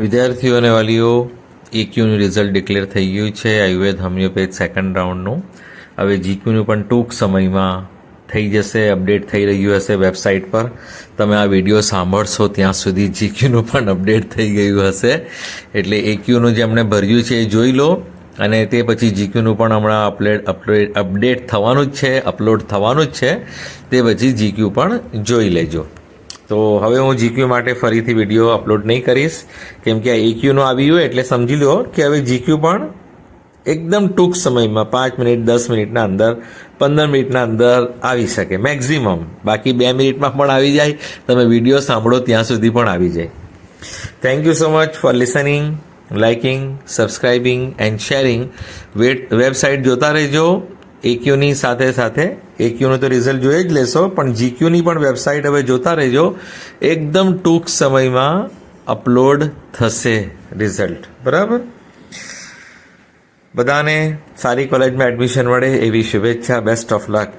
વિદ્યાર્થીઓ અને વાલીઓ એક્યુનું રિઝલ્ટ ડિક્લેર થઈ ગયું છે. આયુર્વેદ હોમિયોપેથ સેકન્ડ રાઉન્ડનું હવે જીક્યુનું પણ ટૂંક સમયમાં થઈ જશે અપડેટ થઈ રહ્યું હશે વેબસાઇટ પર. તમે આ વીડિયો સાંભળશો ત્યાં સુધી જીક્યુનું પણ અપડેટ થઈ ગયું હશે. એટલે એક્યુનું જે એમણે ભર્યું છે એ જોઈ લો. અને તે પછી જીક્યુનું પણ હમણાં અપડેટ અપડેટ અપડેટ થવાનું જ છે અપલોડ થવાનું જ છે. તે પછી જીક્યુ પણ જોઈ લેજો. તો હવે હું જીક્યુ માટે ફરીથી વીડિયો અપલોડ નહીં કરીશ. કેમ કે આ એક્યુનું આવી ગયું એટલે સમજી લો કે હવે જીક્યુ પણ એકદમ ટૂંક સમયમાં પાંચ મિનિટ, દસ મિનિટના અંદર, પંદર મિનિટના અંદર આવી શકે મેક્ઝિમમ બાકી બે મિનિટમાં પણ આવી જાય, તમે વીડિયો સાંભળો ત્યાં સુધી પણ આવી જાય. Thank you so much for listening liking subscribing and sharing website જોતા રહેજો. એક્યુની સાથે સાથે એક્યુનું તો રિઝલ્ટ જોઈ જ લેશો, પણ જીક્યુની પણ વેબસાઇટ હવે જોતા રહેજો. એકદમ ટૂંક સમયમાં અપલોડ થશે રિઝલ્ટ બરાબર? બધાને સારી કોલેજમાં એડમિશન મળે એવી શુભેચ્છા બેસ્ટ ઓફ લક